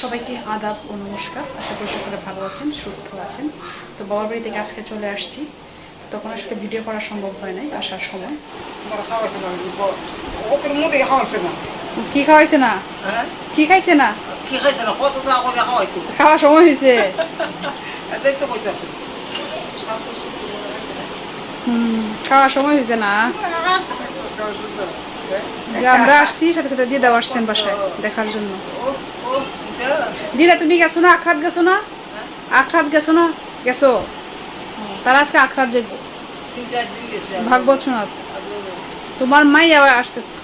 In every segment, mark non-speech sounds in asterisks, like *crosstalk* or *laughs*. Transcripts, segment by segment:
সবাইকে আদাব ও নমস্কার। আশা করি সকলে ভালো আছেন সুস্থ আছেন। তো বাবার বাড়ি থেকে আজকে চলে আসছি। তখন আসলে ভিডিও করা সম্ভব হয় নাই আসার সময়। কি খাওয়াইছে না? হ্যাঁ? কি খাইছে না? কি খাইছে না? খাওয়ার সময় হয়েছে। *laughs* খাওয়ার সময় হয়েছে না? আমরা আসছি সাথে সাথে দিদাও আসছেন বাসায় দেখার জন্য। দিদা তুমি গেছো না? আখরাত গেছো না? আখরাত গেছো না? গেছো? তারা আজকে আখরাত যাব ভাগবত শোনা তোমার মাই আবার আসতেছে।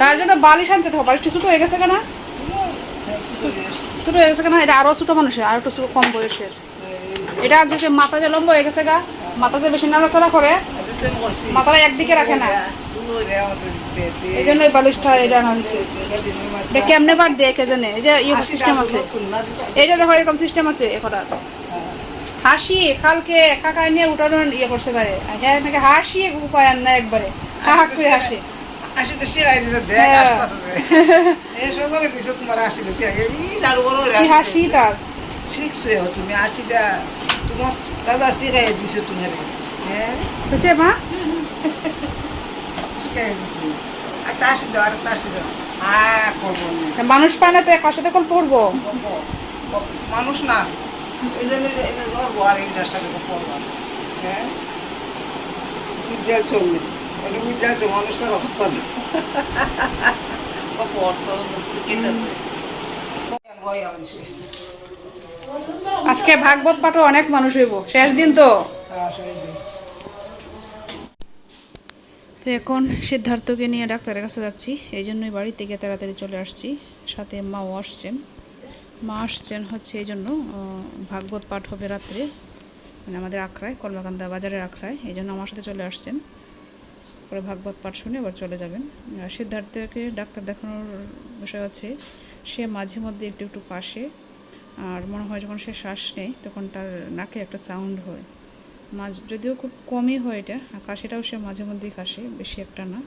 তার জন্য বালিশ আনছে তো বালিশটা ছোট হয়ে গেছে কেন? ছোট হয়ে গেছে কেন? এটা আরও ছোট মানুষের আর একটু কম বয়সের। এটা যে মাথা যে লম্বা হয়ে গেছে গা মাথা যে বেশি নাড়াচড়া করে মাথাটা একদিকে রাখে না? এই জন্য বালিশটা এটা হয়েছে কেমনে বার দিয়ে কে জানে? এই যে ইয়ে সিস্টেম আছে। এই যে দেখো এরকম সিস্টেম আছে একটা হাসি কালকে কাকা নিয়ে উঠানোর ইয়ে করছে পারে হ্যাঁ নাকি হাসি উপায় না একবারে। হাক করে হাসি। হ্যাঁ। হাসি। তার? শিখছে তুমি তোমার দাদা শিখাই দিছে তোমার। হ্যাঁ? বুঝছে মা হ্যাঁ মানুষ পায় না তো একার সাথে কোন পড়ব। মানুষ না। এই জন্য এনে ধরবো আর এইটার সাথে পড়ব হ্যাঁ? চলবে এটা মানুষের না। আজকে ভাগবত পাঠও অনেক মানুষ হইব। শেষ দিন তো। তো এখন সিদ্ধার্থকে নিয়ে ডাক্তারের কাছে যাচ্ছি। এই জন্যই বাড়ি থেকে তাড়াতাড়ি চলে আসছি। সাথে মাও আসছেন। মা আসছেন হচ্ছে এই জন্য ভাগবত পাঠ হবে রাত্রে। মানে আমাদের আখড়ায় কলমাকান্দা বাজারের আখড়ায়। এই জন্য আমার সাথে চলে আসছেন। পরে ভাগবত পাঠ শুনে আবার চলে যাবেন। আর সিদ্ধার্থকে ডাক্তার দেখানোর বিষয় হচ্ছে, সে মাঝে মধ্যে একটু একটু কাশে। আর মনে হয় যখন সে শ্বাস নেয়, তখন তার নাকে একটা সাউন্ড হয়। মাঝ যদিও খুব কমই হয় এটা কাশিটাও সে মাঝে মধ্যেই কাশে, বেশি একটা না।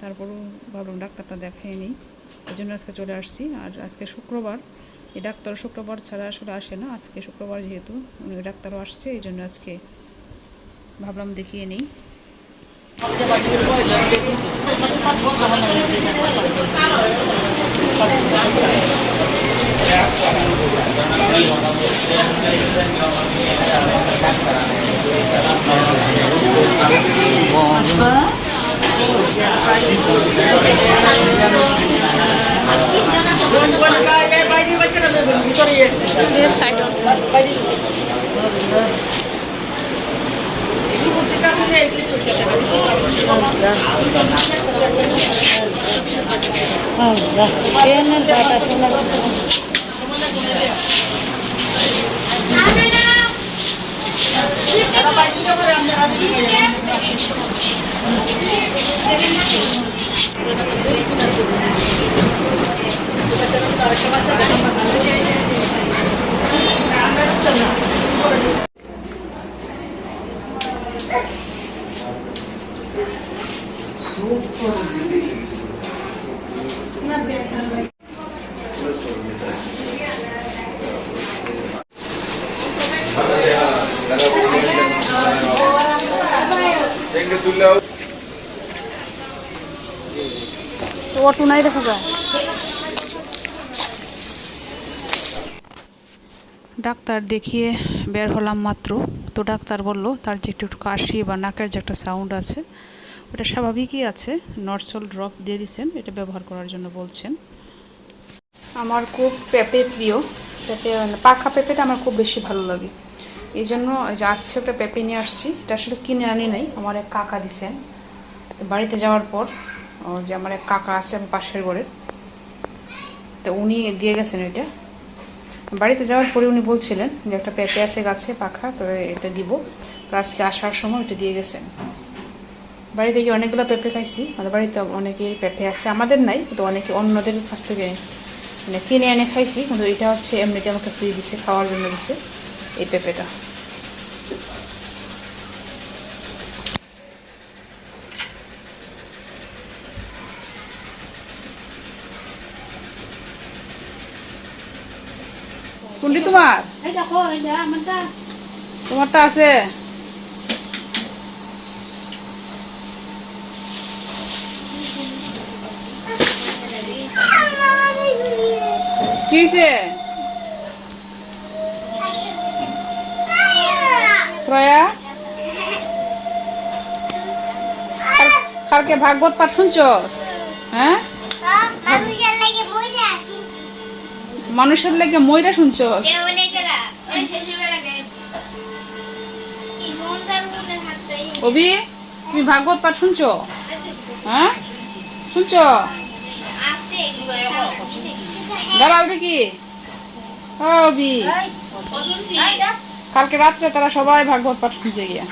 তারপরেও ভাবলাম ডাক্তারটা দেখাই নিই। এই জন্য আজকে চলে আসছি, আর আজকে শুক্রবার। এই ডাক্তার শুক্রবার ছাড়া আসলে আসে না, আজকে শুক্রবার যেহেতু ডাক্তারও আসছে, এই জন্য আজকে ভাবলাম দেখিয়ে নিই। Oh, yeah. তো অটো নাই দেখা যায়। ডাক্তার দেখিয়ে বের হলাম মাত্র। তো ডাক্তার বলল তার যে একটু কাশি বা নাকের যে একটা সাউন্ড আছে ওটা স্বাভাবিকই আছে। নর্সল ড্রপ দিয়ে দিচ্ছেন এটা ব্যবহার করার জন্য বলছেন। আমার খুব পেঁপে প্রিয়। পেঁপে মানে পাখা পেঁপেটা আমার খুব বেশি ভালো লাগে। এই জন্য যে আজকে একটা পেঁপে নিয়ে আসছি এটা আসলে কিনে আনি নাই। আমার এক কাকা দিছেন। বাড়িতে যাওয়ার পর যে আমার এক কাকা আছে আমার পাশের ঘরে। তো উনি দিয়ে গেছেন এটা বাড়িতে যাওয়ার পরে উনি বলছিলেন যে একটা পেঁপে আছে গাছে পাখা, তো এটা দিব। আজকে আসার সময় এটা দিয়ে গেছেন। বাড়িতে গিয়ে অনেকগুলো পেঁপে খাইছি। আমাদের বাড়িতে অনেকেই পেঁপে আছে, আমাদের নাই, কিন্তু অনেকে অন্যদের কাছ থেকে মানে কিনে এনে খাইছি। কিন্তু এটা হচ্ছে এমনিতে আমাকে ফ্রি দিছে, খাওয়ার জন্য দিছে এই পেঁপেটা। কোনটি তোমার? তোমারটা আছে। প্রয়া? কালকে ভাগবত পাঠ শুনছস? হ্যাঁ? মানুষের লেগে ময়রা শুনছো? অবি তুমি ভাগবত পাঠ শুনছো? হ্যাঁ? শুনছো? দাঁড়াও দেখি ও অবি কালকে রাত্রে তারা সবাই ভাগবত পাঠ শুনছে গিয়া।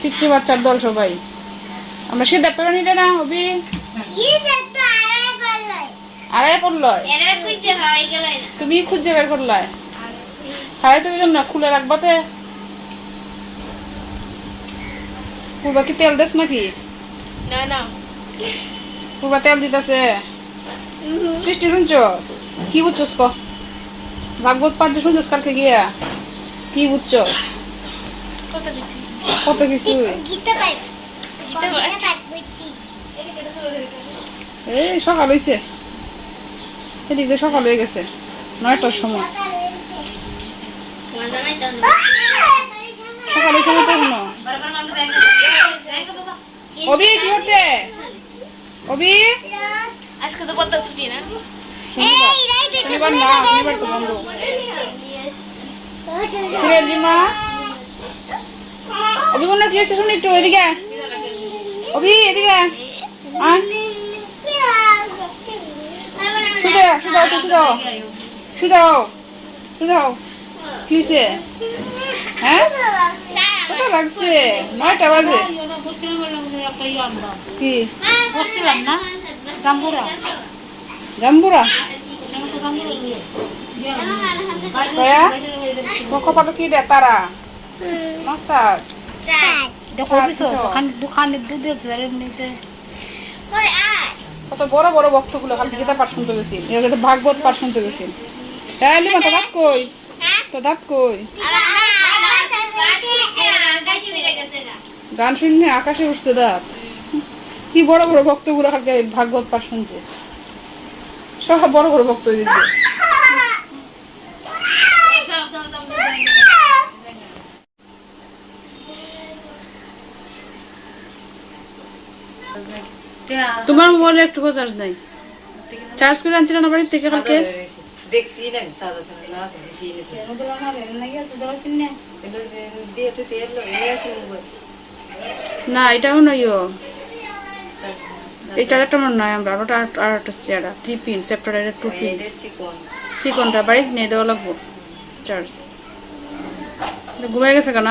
পিচ্ছি বাচ্চার দল সবাই। আমরা সিদ্ধার্থ নিলে না অবি আড়াই পড়ল? তুমি খুঁজে বের করলাই হায় তো না খুলে রাখবাতে পূর্বা কি তেল দেস নাকি? পূর্বা তেল দিতেছে। সৃষ্টি শুনছস? কি বুঝছস ক? ভাগবত পাঠ শুনছস কালকে গিয়া? কি বুঝছস? কত কিছু? এই সকাল হয়েছে এদিক সকাল হয়ে গেছে। নয়টার সময়। সকাল অবি, কি করতে? অবি? আজকে তো ছুটি না শনিবার না শনিবার তো শুনি একটু, এদিকে। অবি, এদিকে। আয় শুধু শুধু শুধু শুধু শুধু কি হয়েছে হ্যাঁ? কত লাগছে? নয়টা বাজে। কি? বসছিলাম না জাম্বুরা তোর? কপালে কি রে তারা দিছো দোকান দোকানে দুধ এমনিতে কত বড় বড় বক্তগুলো খালি গীতা পাঠ শুনতে গেছি। এগুলো ভাগবত পাঠ শুনতে গেছি। হ্যাঁ লিমা তো দাঁত কই? তো দাঁত কই? গান শুনলে আকাশে উঠছে দাঁত। কি বড় বড় ভক্তগুলো খালি ভাগবত পাঠ শুনছে। সব বড় বড় ভক্ত দিচ্ছে *laughs* তোমার মোবাইলে একটু চার্জ নাই। চার্জ করে আনছিল না বাড়ির থেকে কালকে দেখছি না সাদা সাদা না দিছি না কিন্তু দিয়ে তো তেল এনে আছে মোবাইল না এটাও নইও এই চার্জারটা আমার নয় আমরা ওটা আর আর একটা চেয়ারা থ্রি পিন সেপ্টার টু পিন সিকনটা বাড়িতে নিয়ে দেওয়া লাগবো চার্জ ঘুমাই গেছে কেন?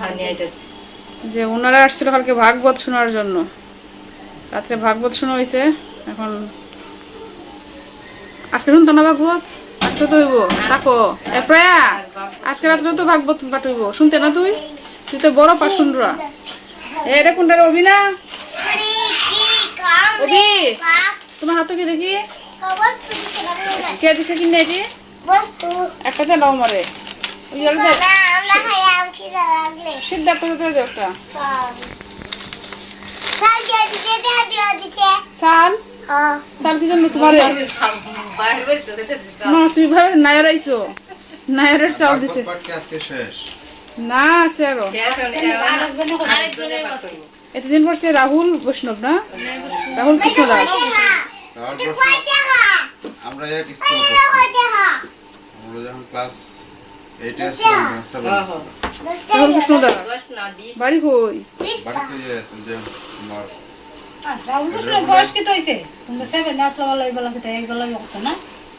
পানি আইতাছে। যে ওনারা আসছিল কালকে ভাগবত শোনার জন্য। রাত্রে ভাগবত শোনা হয়েছে এখন আজকে শুনতো না ভাগবত? আজকে তো হইব এ প্রয়া আজকে রাত্রে তো ভাগবত পাঠ হইব। শুনতে না তুই? তুই তো বড় পাঠ শুনরা এটা কোনটা রে অবি না? অবি তোমার হাতে কি দেখি? কে দিছে কিনে এটি? একটা দে নাও মারে একটা চাল চাল কি জন্য তোমার? না তুমি ভাবে নায়র আইছো? নায়রের চাল দিছে। না আছে আরও। এতদিন পড়ছে রাহুল বৈষ্ণব না? রাহুল কৃষ্ণ দাস। আমরা এক স্কুল আমরা যখন ক্লাস এইটে আসছিলাম সেভেন রাহুল কৃষ্ণ বিশ বাড়ি কই? বাড়িতে যে তুই যে আমার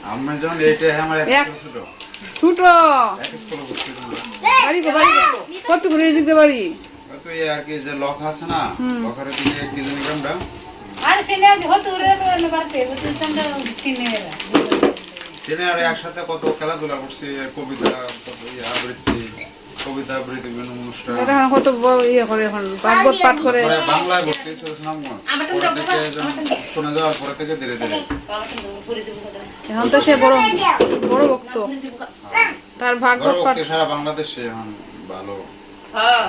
আমরা যখন এইটে আমার এক ছোট। ছুট। বাড়ি কো বাড়ি কত করে দিতে ওই তো এই আর কি যে লক আছে না লকের দিকে কি জানি গ্রামটা আর সিনে হতো রে বাড়তে হতো সিনে চেনে আর একসাথে কত খেলাধুলা করছি কবিতা কত ইয়ে আবৃত্তি কবিতা আবৃত্তি বিভিন্ন অনুষ্ঠান। এখন কত বড় ইয়ে করে এখন ভাগবত পাঠ করে। বাংলায় ভর্তি সুনামগঞ্জ যখন স্কুলে যাওয়ার পরে থেকে ধীরে ধীরে। এখন তো সে বড় বড় ভক্ত। তার ভাগবত পাঠ সারা বাংলাদেশে এখন ভালো হ্যাঁ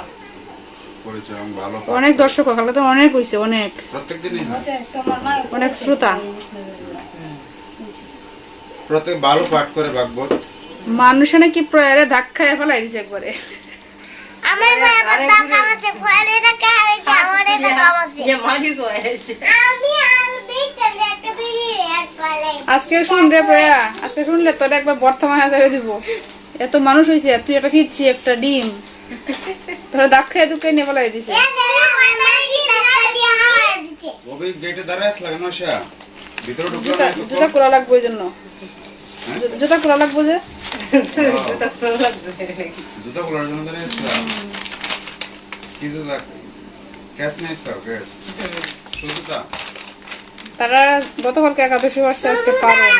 এবং ভালো অনেক দর্শক ওখানে তো অনেক হয়েছে অনেক। অনেক শ্রোতা। প্রত্যেক ভালো পাঠ করে ভাগবত। মানুষ নাকি প্রয়ারে ধাক্কায় ফেলাই দিছে একবারে। আমার আমাকে আমাকে যে হয়েছে আমি আর বিকেল একটা বিড়ি এক পালে আজকে শুন রে প্রয়া আজকে শুনলে তোর একবার বর্তমান হাজারে দিব। এত মানুষ হয়েছে তুই একটা কিচ্ছি একটা ডিম। তোরা ধাক্কায় দুঃখে নিয়ে ফেলাই দিছে। গেটে দাঁড়ায় আসা? ভিতরে জুতা জুতা খোলা লাগবে ওই জন্য। হ্যাঁ? জুতা খোলা লাগবে যে? জুতা খোলার জন্য দাঁড়িয়ে আসলা কি জুতা? নেই স্যার জুতা? তারা গতকালকে একাদশী বর্ষে আজকে পালন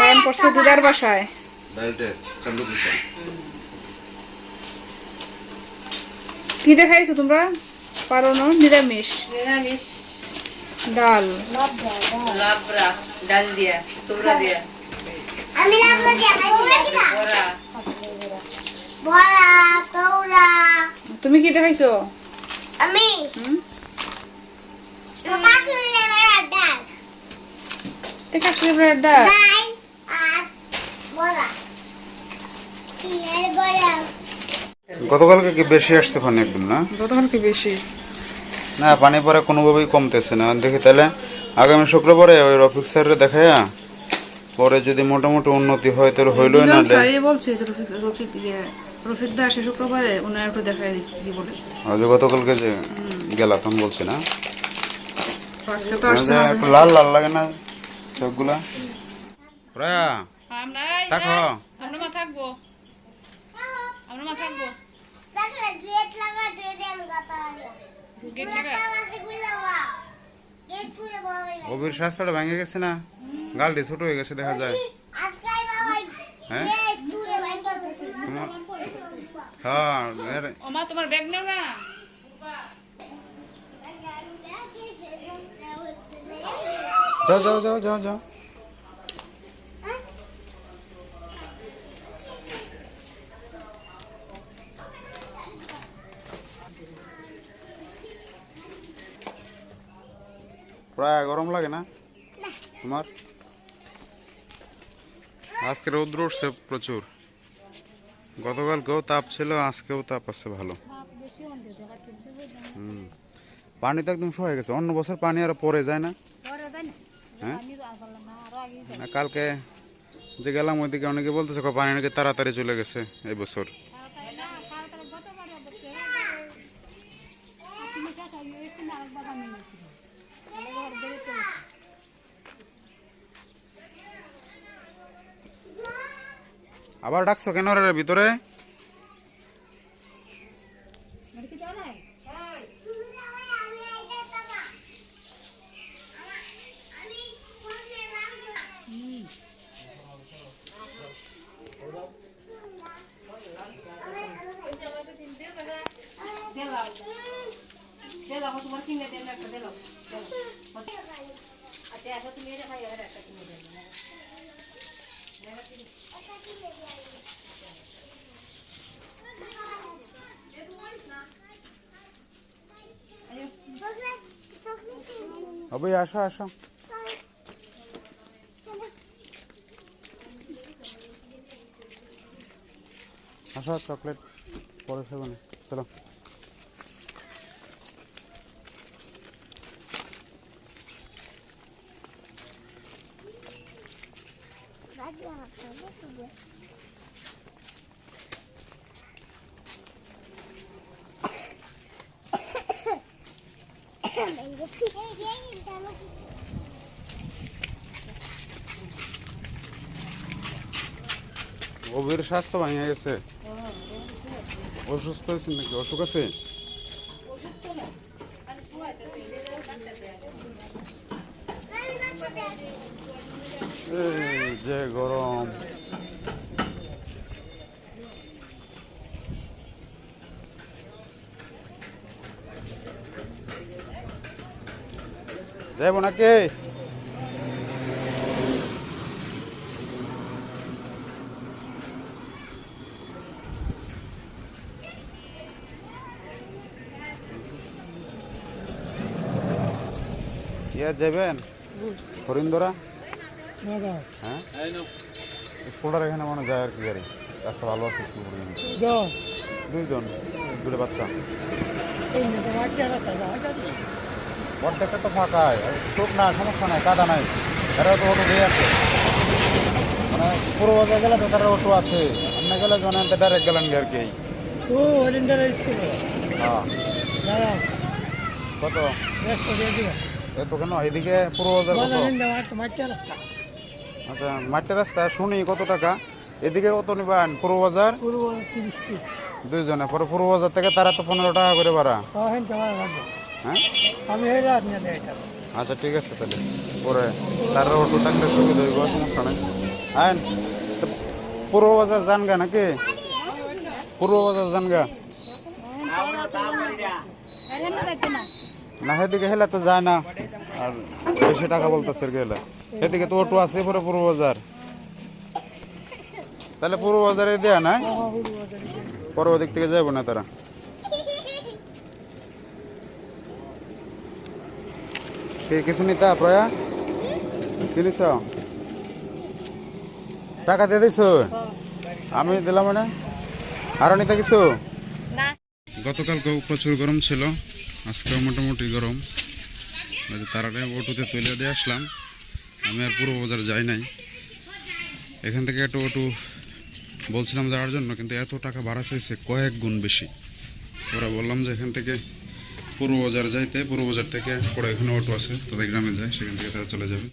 পালন করছে দিদার বাসায়। বেল্টের চালু জুতা। কি দেখাইছো তোমরা? পালন নিরামিষ। নিরামিষ। ডাল। লাবড়া ডাল দিয়া তোমরা দিয়া। আমি দেখাই কিনা বড়া। বড়া তোরা তুমি কি দেখাইছো আমি। ডাল। এটা ডাল? ডাল আর বড়া? গতকালকে কি বেশি আসছে পানি একদম না? গতকালকে বেশি। না পানি পরে কোনোভাবেই কমতেছে না। দেখি তাহলে আগামী শুক্রবারে ওই রফিক স্যারের দেখায়া পরে যদি মোটামুটি উন্নতি হয় তাহলে হইলই না স্যারই বলছে যে রফিক রফিক শুক্রবারে ওনার একটু দিচ্ছি কি বলে। যে গতকালকে যে গেলা তখন বলছি না। আজকে তো আসছে না। একটু লাল লাল লাগে না চোখগুলা? প্রায়া আমরা থাকো। আমরা মা থাকব। আমরা মা থাকব। দেখলে গেট লাগা দিয়ে দেন কথা অবির রাস্তাটা ভেঙে গেছে না? গালটি ছোট হয়ে গেছে দেখা যায়। হ্যাঁ? তোমার হ্যাঁ এর- তোমার ব্যাগ নেও না। যাও যাও যাও যাও যাও। প্রায় গরম লাগে না? তোমার? আজকে রৌদ্র উঠছে প্রচুর। গতকালকেও তাপ ছিল আজকেও তাপ আছে ভালো। হুম। পানি তো একদম সয়ে গেছে অন্য বছর পানি আর পরে যায় না? হ্যাঁ? কালকে যে গেলাম ওইদিকে অনেকে বলতেছে "কো, পানি নাকি তাড়াতাড়ি চলে গেছে এই বছর আবার ডাকছো কেন রে ভিতরে দিলাম দিলাম তোমার কিনে দেন একটা দিলাম আচ্ছা এখন তুমি এটা খাই আর একটা কিনে দেন হবে আসো আসো। আসো চকলেট পরে খাব না। চলো। গভীর স্বাস্থ্য ভাঙে গেছে। অসুস্থ হয়েছে নাকি? অসুখ আছে? যে গরম। যাইব নাকি? ইয়া যাবেন হরিন্দরা হ্যাঁ? স্কুলটার এখানে মনে যায় আর কি গাড়ি। রাস্তা ভালো আছে স্কুল পর্যন্ত দুইজন দুটো বাচ্চা। অর্ধেকটা তো ফাঁকায় চোখ না সমস্যা নাই কাদা নাই। তারা তো অটো দিয়ে আছে। মানে পুরো বাজার গেলে তো তারা অটো আছে আপনি গেলে মানে ডাইরেক্ট গেলেন আর কি। ও হরিন্দার স্কুল? হ্যাঁ। কত? দিবা এত কেন এদিকে পুরো বাজার আচ্ছা মাঠের রাস্তা শুনি কত টাকা? এদিকে কত নিবেন পুরো বাজার? দুইজনে পরে পুরো বাজার থেকে তারা তো পনেরো টাকা করে ভাড়া। হ্যাঁ? আমি হেরে আপনি দেয় আচ্ছা ঠিক আছে তাহলে। পরে তার অটো থাকলে সুবিধা হইব সমস্যা নাই। আইন তো পূর্ব বাজার যান গা নাকি? পূর্ব বাজার যান গা না সেদিকে হেলে তো যায় না। আর বেশি টাকা বলতেছে গেলে সেদিকে তো অটো আছে পরে পূর্ব বাজার। তাহলে পূর্ব বাজারে দেয়া নাই? পরে ওদিক থেকে যাব না তারা? কে কিছু নিতা প্রয়া? কিনিস টাকা দিয়ে দিছ? আমি দিলাম মানে? আরও নিতে কিছু? গতকালকেও প্রচুর গরম ছিল আজকেও মোটামুটি গরম। তারাটাই অটোতে তুলে দিয়ে আসলাম। আমি আর পুরো বাজার যাই নাই। এখান থেকে একটু অটো বলছিলাম যাওয়ার জন্য কিন্তু এত টাকা ভাড়া চাইছে কয়েক গুণ বেশি। ওরা বললাম যে এখান থেকে পূর্ব বাজার যাইতে পূর্ব বাজার থেকে পরে এখানে অটো আছে তাদের গ্রামে যায় সেখান থেকে তারা চলে যাবে।